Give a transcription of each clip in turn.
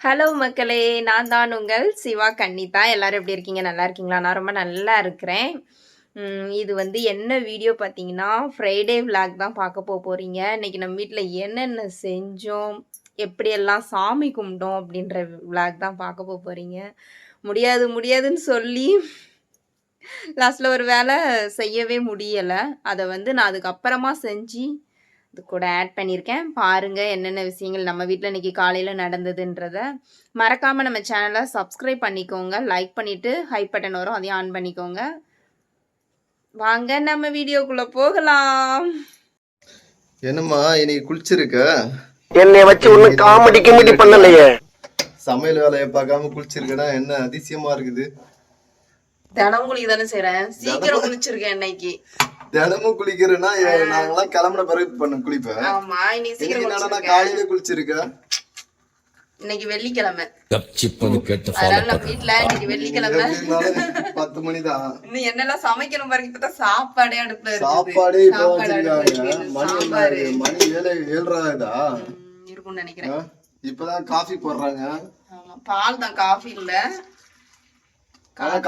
Hello மக்களே. நான் தான் உங்கள் சிவா கன்னிதா. எல்லோரும் எப்படி இருக்கீங்க? நல்லா இருக்கீங்களா? நான் ரொம்ப நல்லா இருக்கிறேன். இது வந்து என்ன வீடியோ பார்த்தீங்கன்னா ஃப்ரைடே விளாக் தான் பார்க்க போக போகிறீங்க இன்னைக்கு நம்ம வீட்டில் என்னென்ன செஞ்சோம் எப்படியெல்லாம் சாமி கும்பிட்டோம் அப்படின்ற vlog தான் பார்க்க போக போகிறீங்க முடியாது முடியாதுன்னு சொல்லி லாஸ்ட்டில் ஒரு வேலை செய்யவே முடியலை. அதை வந்து நான் அதுக்கப்புறமா செஞ்சு இது கூட ஆட் பண்ணியிருக்கேன். பாருங்க என்னென்ன விஷயங்கள் நம்ம வீட்டில் இன்னைக்கு காலையில் நடந்ததுன்றத. மறக்காம நம்ம சேனலை சப்ஸ்கிரைப் பண்ணிக்கோங்க. லைக் பண்ணிட்டு ஹை பட்டன் வரும் அதையும் ஆன் பண்ணிக்கோங்க. வாங்க நம்ம வீடியோக்குள்ள போகலாம். என்னம்மா இன்னைக்கு குளிச்சிருக்க? என்னை வச்சு ஒண்ணு காமெடி கிமெடி பண்ணலையே. சமையல் வேலையை பார்க்காம குளிச்சிருக்கனா என்ன அதிசயமா இருக்குது? தினம் குளி தானே செய்கிறேன் சீக்கிரம் குளிச்சிருக்கேன் இன்னைக்கு. தினமும் குளிக்கிறேன்னா நாங்கெல்லாம் கிளம்புன பிறகு பண்ண குளிப்பேன். ஆமா இன்னைக்கு சீக்கிரம் குளிச்சிருக்கேன் காலையில குளிச்சிருக்க? இன்னைக்கு வெள்ளிக்கிழமை. அதனால வீட்டுல இன்னைக்கு வெள்ளிக்கிழமை. பத்து மணி தான் இன்னும் என்னெல்லாம் சமைக்கணும் பாருங்க இப்பதான் சாப்பாடே அடுப்புல சாப்பாடே சாப்பாடு. மணி ஏழு ஏழ்றாதா இருக்கும்னு நினைக்கிறேன். இப்பதான் காஃபி போடுறாங்க. ஆமா பால் தான் காஃபி இல்ல.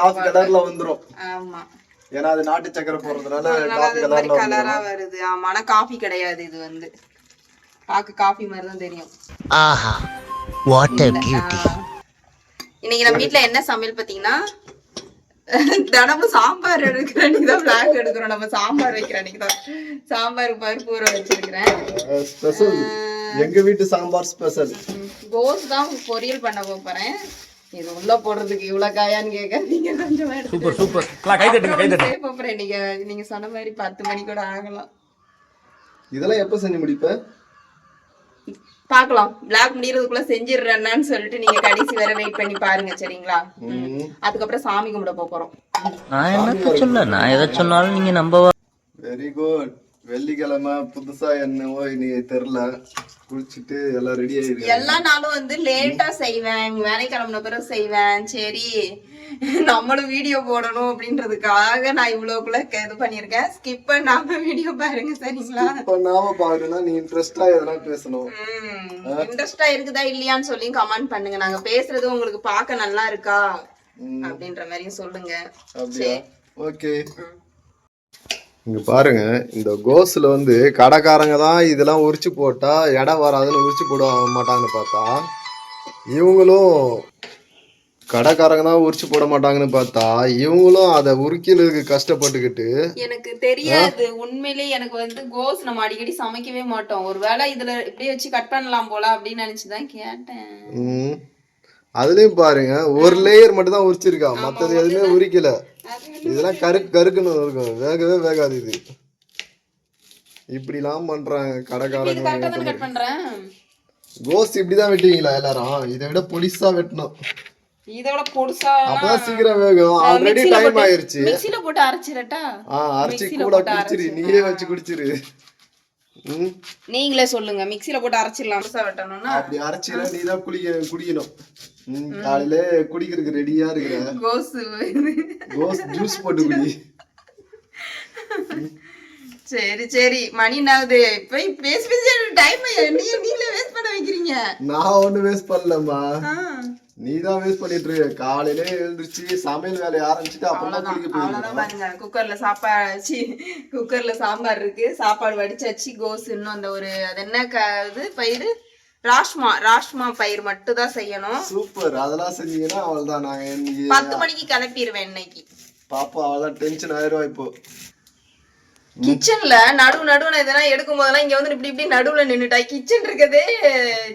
காஃபி கலர்ல வந்துரும். ஆமா. ஏன்னா அது நாட்டு சக்கரை போடுறதுனால கலரா வருது. ஆமா ஆனா காஃபி கிடையாது இது வந்து. பாக்க காஃபி மாதிரி தான் தெரியும். ஆஹா வாட் அ பியூட்டி. இன்னைக்கு நம்ம வீட்ல என்ன சமையல் பாத்தீங்கன்னா தினமும் சாம்பார் எடுக்கிற அன்னைக்கு தான் பிளாக் எடுக்கிறோம். நம்ம சாம்பார் வைக்கிற அன்னைக்கு தான் சாம்பார் பருப்பு ஊற வச்சிருக்கிறேன். ஸ்பெஷல் எங்க வீட்டு சாம்பார் ஸ்பெஷல் கோஸ் தான் பொரியல் பண்ண போறேன். இது உள்ள போடுறதுக்கு இவ்வளவு காயான்னு கேட்காதீங்க. கொஞ்சமா சூப்பர் சூப்பர். கை தட்டுங்க கை தட்டுங்க போறேன் நீங்க நீங்க சொன்ன மாதிரி பத்து மணி கூட ஆகலாம். இதெல்லாம் எப்ப செஞ்சு முடிப்ப? பார்க்கலாம். பிளாக் முடியறதுக்குள்ள செஞ்சிடுறேன்னு சொல்லிட்டு நீங்க கடைசி வரை வெயிட் பண்ணி பாருங்க சரிங்களா. அதுக்கப்புறம் சாமி கும்பிட போறோம். நான் என்னத்த சொல்ல நான் எதை சொன்னாலும் நீங்க நம்பவா வெரி குட் வெள்ளிக்கிழமை புதுசா என்னவோ இன்னைக்கு தெரியல. குளிச்சுட்டு எல்லாம் ரெடி ஆயிருக்கு எல்லா நாளும் வந்து லேட்டா செய்வேன். வேலை கிளம்புன பிறகு செய்வேன். சரி நம்மளும் வீடியோ போடணும் அப்படின்றதுக்காக நான் இவ்வளவுக்குள்ள இது பண்ணிருக்கேன் ஸ்கிப் பண்ணாம வீடியோ பாருங்க சரிங்களா? பண்ணாம பாருன்னா நீ இன்ட்ரெஸ்டா எதனா பேசணும். இன்ட்ரெஸ்டா இருக்குதா இல்லையான்னு சொல்லி கமெண்ட் பண்ணுங்க. நாங்க பேசுறது உங்களுக்கு பார்க்க நல்லா இருக்கா? அப்படின்ற மாதிரியும் சொல்லுங்க. ஓகே இங்க பாருங்க இந்த கோஸ்ல வந்து கடைக்காரங்க தான் இதெல்லாம் உரிச்சு போட்டா இடம் வராதுன்னு உரிச்சு போட மாட்டாங்கன்னு பார்த்தா இவங்களும் கடைக்காரங்க தான் உரிச்சு போட மாட்டாங்கன்னு பார்த்தா இவங்களும் அதை உரிக்கிறதுக்கு கஷ்டப்பட்டுக்கிட்டு எனக்கு தெரியாது. உண்மையிலே எனக்கு வந்து கோஸ் நம்ம அடிக்கடி சமைக்கவே மாட்டோம். ஒருவேளை இதுல இப்படியே வச்சு கட் பண்ணலாம் போல அப்படின்னு நினைச்சுதான் கேட்டேன். அதுலயும் பாருங்க ஒரு லேயர் மட்டும் தான் உரிச்சிருக்கா மத்தது எதுவுமே உரிக்கல. இதெல்லாம் கருக்கு கருக்குன்னு இருக்கும். வேகவே வேகாது இது. இப்படிலாம் பண்றாங்க கடைக்காரங்க. கோஸ் இப்படிதான் வெட்டுவீங்களா எல்லாரும்? இதை விட பொடிசா வெட்டணும். இதோட பொடுசா அப்பதான் சீக்கிரம் வேகும். ஆல்ரெடி டைம் ஆயிருச்சு. மிக்ஸில போட்டு அரைச்சிரட்டா ஆ அரைச்சி கூட குடிச்சிரு. நீயே வச்சு குடிச்சிரு. நீங்களே சொல்லுங்க. மிக்ஸில போட்டு அரைச்சிடலாம். அப்படி அரைச்சில நீ தான் குடிக்க குடிக்கணும். காலையில குடிக்கிறதுக்கு ரெடியா இருக்கிற கோஸ் கோஸ் ஜூஸ் போட்டு குடி. சரி சரி. மணி என்னாவது போய் பேசி பேசி டைம் நீங்க நீங்களே வேஸ்ட் பண்ண வைக்கிறீங்க? நான் ஒண்ணு வேஸ்ட் பண்ணலம்மா. நீ தான் வேஸ்ட் பண்ணிட்டு இருக்க. காலையில எழுந்திருச்சு சமையல் வேலையை ஆரம்பிச்சுட்டு அப்புறமா குளிக்க போயிருக்கோம் பாருங்க. குக்கர்ல சாப்பாடு குக்கர்ல சாம்பார் இருக்கு. சாப்பாடு வடிச்சாச்சு. கோஸ் இன்னும் அந்த ஒரு அது என்ன இது? பயிர் ராஷ்மா ராஷ்மா பயிர் மட்டும் தான் செய்யணும். சூப்பர். அதெல்லாம் செஞ்சீங்கன்னா அவள்தான் நாங்க இன்னைக்கு பத்து மணிக்கு கிளப்பிடுவேன் இன்னைக்கு. பாப்பா அவள்தான் டென்ஷன் ஆயிரும் இப்போ. கிச்சன்ல நடு நடுவுல இதெல்லாம் எடுக்கும் போதெல்லாம் இங்க வந்து இப்படி இப்படி நடுவுல நின்னுட்டா. கிச்சன் இருக்கதே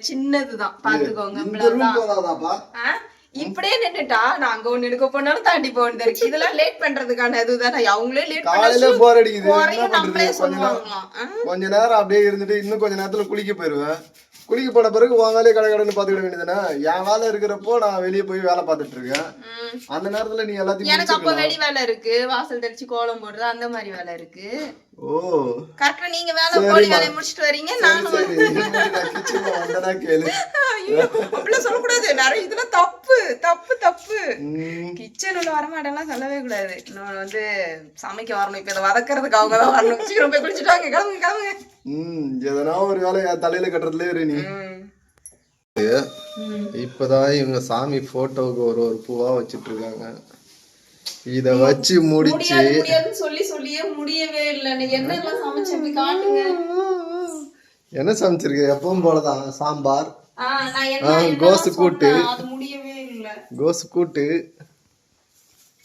சின்னதுதான். பாத்துக்கோங்க? இப்படியே நின்னுட்டா நான் அங்க ஒண்ணு எடுக்க போனாலும் தாண்டி வேண்டியது இருக்கு. இதெல்லாம் லேட் பண்றதுக்கான இதுதானே. அவங்களே லேட் காலையில போர் அடிக்குது. என்ன பண்றது? நேரம்? கொஞ்ச நேரம் அப்படியே இருந்துட்டு இன்னும் கொஞ்ச நேரத்துல குளிக்க போயிருவேன். குளிக்க போன பிறகு உன் வேலையை கடை கடைன்னு பாத்துக்கிட வேண்டியதுதானே? என் வேலை இருக்கிறப்போ நான் வெளியே போய் வேலை பார்த்துட்டு இருக்கேன். அந்த நேரத்துல நீ எல்லாத்தையும் எனக்கு அப்ப. வெளி வேலை இருக்கு. வாசல் தெளிச்சு கோலம் போடுறது அந்த மாதிரி வேலை இருக்கு. ஓ. கரெக்டா நீங்க வேலை. கோழி வேலையை முடிச்சிட்டு வரீங்க நானும் கேளு. அப்படிலாம் சொல்லக்கூடாது. நிறைய இதெல்லாம் தப்பு தப்பு தப்பு. கிச்சன் உள்ள வரமாட்டேன்லாம் சொல்லவே கூடாது. இன்னொன்று வந்து சமைக்க வரணும். இப்ப இதை வதக்கறதுக்கு அவங்க தான் வரணும். சீக்கிரம் போய் குளிச்சுட்டு வாங்க. கிளம்புங்க கிளம்புங்க. ம் எதனா ஒரு வேலை தலையில கட்டுறதுல இரு நீ. இப்பதான் இவங்க சாமி போட்டோவுக்கு ஒரு ஒரு பூவா வச்சிட்டு இருக்காங்க இத வச்சு முடிச்சு சொல்லி சொல்லியே முடியவே இல்லை. நீ என்னெல்லாம் சமைச்சு காட்டுங்க? என்ன சமைச்சிருக்க? எப்பவும் போலதான். சாம்பார். நான் கோசு கூட்டு. கோசு கூட்டு.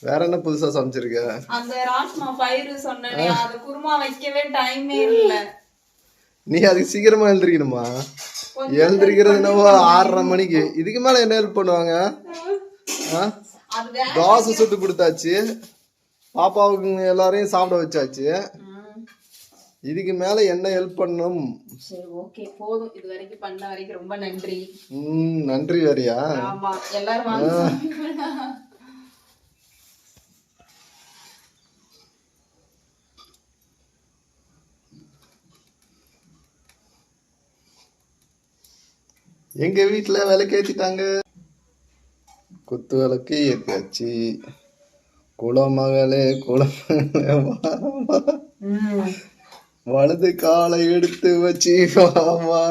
வேற என்ன புதுசா சமைச்சிருக்க? அந்த ராஸ்மா பயிறு சொன்னனே அது குருமா வைக்கவே டைமே இல்ல. நீ அதுக்கு சீக்கிரமா எழுந்திருக்கணுமா? எழுந்திருக்கிறது என்னவோ ஆறரை மணிக்கு. இதுக்கு மேல என்ன ஹெல்ப் பண்ணுவாங்க? தோசை சுட்டு கொடுத்தாச்சு. பாப்பாவுக்கு எல்லாரையும் சாப்பிட வச்சாச்சு. இதுக்கு மேல என்ன ஹெல்ப் பண்ணணும் சரி ஓகே போதும். இது வரைக்கும் பண்ண வரைக்கும் ரொம்ப நன்றி. ம் நன்றி வேறியா ஆமா எல்லாரும் வாங்க. எங்க வீட்டுல விளக்கு ஏத்திட்டாங்க? குத்து விளக்கு குலமகளே வாமா. ம். வலது காலை எடுத்து வச்சு வாமா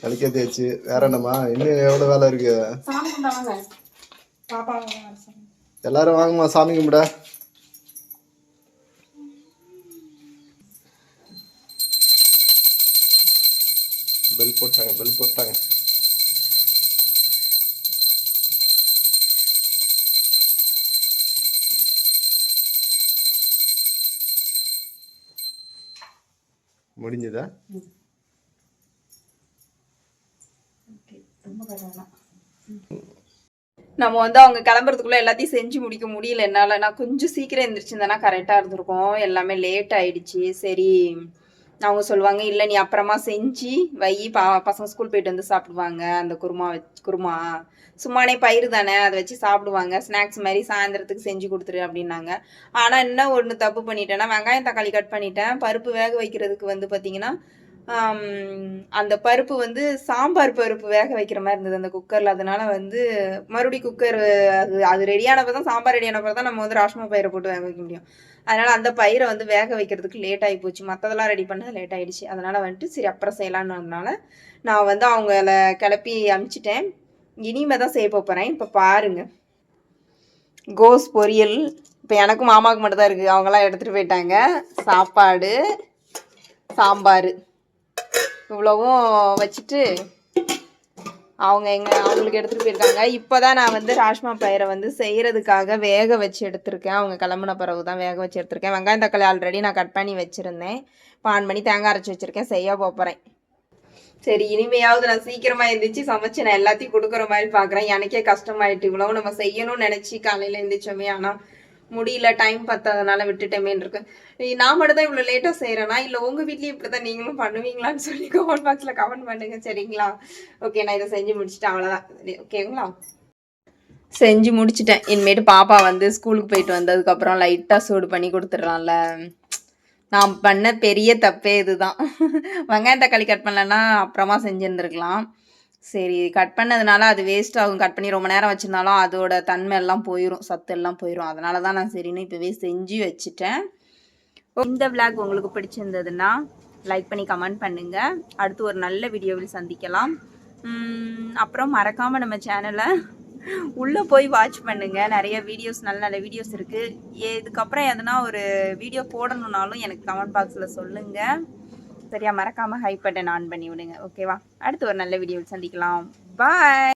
விளக்கு ஏத்தியாச்சு. வேற என்னம்மா? இன்னும் எவ்வளவு வேலை இருக்கு. எல்லாரும் வாங்கம்மா சாமி கும்பிட. பெல் போட்டாங்க பெல் போட்டாங்க. முடிஞ்சதா? நம்ம வந்து அவங்க கிளம்புறதுக்குள்ள எல்லாத்தையும் செஞ்சு முடிக்க முடியல என்னால. நான் கொஞ்சம் சீக்கிரம் எந்திரிச்சிருந்தேன்னா கரெக்டா இருந்திருக்கும். எல்லாமே லேட் ஆயிடுச்சு. சரி அவங்க சொல்லுவாங்க இல்லை நீ அப்புறமா செஞ்சு வை பா பசங்க ஸ்கூல் போயிட்டு வந்து சாப்பிடுவாங்க. அந்த குருமா வச்சு குருமா. சும்மானே பயிர் தானே அதை வச்சு சாப்பிடுவாங்க. ஸ்நாக்ஸ் மாதிரி சாயந்தரத்துக்கு செஞ்சு கொடுத்துரு அப்படின்னாங்க. ஆனால் என்ன ஒன்று தப்பு பண்ணிட்டேன்னா வெங்காயம் தக்காளி கட் பண்ணிட்டேன். பருப்பு வேக வைக்கிறதுக்கு வந்து பார்த்தீங்கன்னா அந்த பருப்பு வந்து சாம்பார் பருப்பு வேக வைக்கிற மாதிரி இருந்தது அந்த குக்கரில். அதனால வந்து மறுபடி குக்கர் அது அது ரெடியானப்போ தான் சாம்பார் ரெடியானப்போ தான் நம்ம வந்து ராஷ்மா பயிரை போட்டு வேக வைக்க முடியும். அதனால அந்த பயிரை வந்து வேக வைக்கிறதுக்கு லேட் ஆகி போச்சு. மற்றதெல்லாம் ரெடி பண்ணது லேட் ஆகிடுச்சு அதனால வந்துட்டு சரி அப்புறம் செய்யலான்னதுனால நான் வந்து அவங்கள கிளப்பி அமுச்சிட்டேன் இனிமே தான் செய்ய போகிறேன் இப்போ பாருங்கள் கோஸ் பொரியல். இப்போ எனக்கும் மாமாவுக்கு மட்டும் தான் இருக்குது அவங்களாம் எடுத்துகிட்டு போயிட்டாங்க. சாப்பாடு சாம்பார். இவ்வளவும் வச்சுட்டு அவங்க எங்க அவங்களுக்கு எடுத்துகிட்டு போயிருக்காங்க. இப்போ தான் நான் வந்து ராஷ்மா பயிரை வந்து செய்கிறதுக்காக வேக வச்சு எடுத்திருக்கேன். அவங்க கிளம்புன பிறகு தான் வேக வச்சு எடுத்திருக்கேன். வெங்காயம் தக்காளி ஆல்ரெடி நான் கட் பண்ணி வச்சுருந்தேன். பான் பண்ணி தேங்காய் அரைச்சி வச்சுருக்கேன். செய்ய போகிறேன் சரி இனிமையாவது நான் சீக்கிரமா எழுந்திரிச்சு சமைச்சு நான் எல்லாத்தையும் கொடுக்குற மாதிரி பாக்குறேன். எனக்கே கஷ்டமாயிட்டு இவ்வளவு நம்ம செய்யணும்னு நினைச்சு காலையில எழுந்திரிச்சோமே ஆனா முடியல டைம் பத்தாதனால விட்டுட்டேமேன்னு இருக்கு நான் மட்டும் தான் இவ்வளோ லேட்டாக செய்கிறேனா இல்லை உங்கள் வீட்லேயும் இப்படி தான் நீங்களும் பண்ணுவீங்களான்னு சொல்லி கமெண்ட் பாக்ஸில் கமெண்ட் பண்ணுங்க சரிங்களா? ஓகே நான் இதை செஞ்சு முடிச்சுட்டேன் அவ்வளோதான் ஓகேங்களா செஞ்சு முடிச்சிட்டேன். இனிமேட்டு பாப்பா வந்து ஸ்கூலுக்கு போயிட்டு வந்ததுக்கப்புறம் லைட்டாக சூடு பண்ணி கொடுத்துட்றான்ல நான் பண்ண பெரிய தப்பே இதுதான். வெங்காயம் தக்காளி கட் பண்ணலன்னா அப்புறமா செஞ்சுருந்துருக்கலாம். சரி கட் பண்ணதுனால அது வேஸ்ட் ஆகும். கட் பண்ணி ரொம்ப நேரம் வச்சுருந்தாலும் அதோட தன்மை எல்லாம் போயிடும் சத்து எல்லாம் போயிடும் அதனால தான் நான் சரின்னு இப்போவே செஞ்சு வச்சுட்டேன். இந்த விளாக் உங்களுக்கு பிடிச்சிருந்ததுன்னா லைக் பண்ணி கமெண்ட் பண்ணுங்கள் அடுத்து ஒரு நல்ல வீடியோவில் சந்திக்கலாம். அப்புறம் மறக்காமல் நம்ம சேனலை உள்ளே போய் வாட்ச் பண்ணுங்கள் நிறைய வீடியோஸ் நல்ல நல்ல வீடியோஸ் இருக்குது ஏ- இதுக்கப்புறம் எதனா ஒரு வீடியோ போடணுன்னாலும் எனக்கு கமெண்ட் பாக்ஸில் சொல்லுங்கள் சரியா மறக்காம ஹை பட்டன் ஆன் பண்ணி விடுங்க. ஓகேவா அடுத்து ஒரு நல்ல வீடியோவில் சந்திக்கலாம். பாய்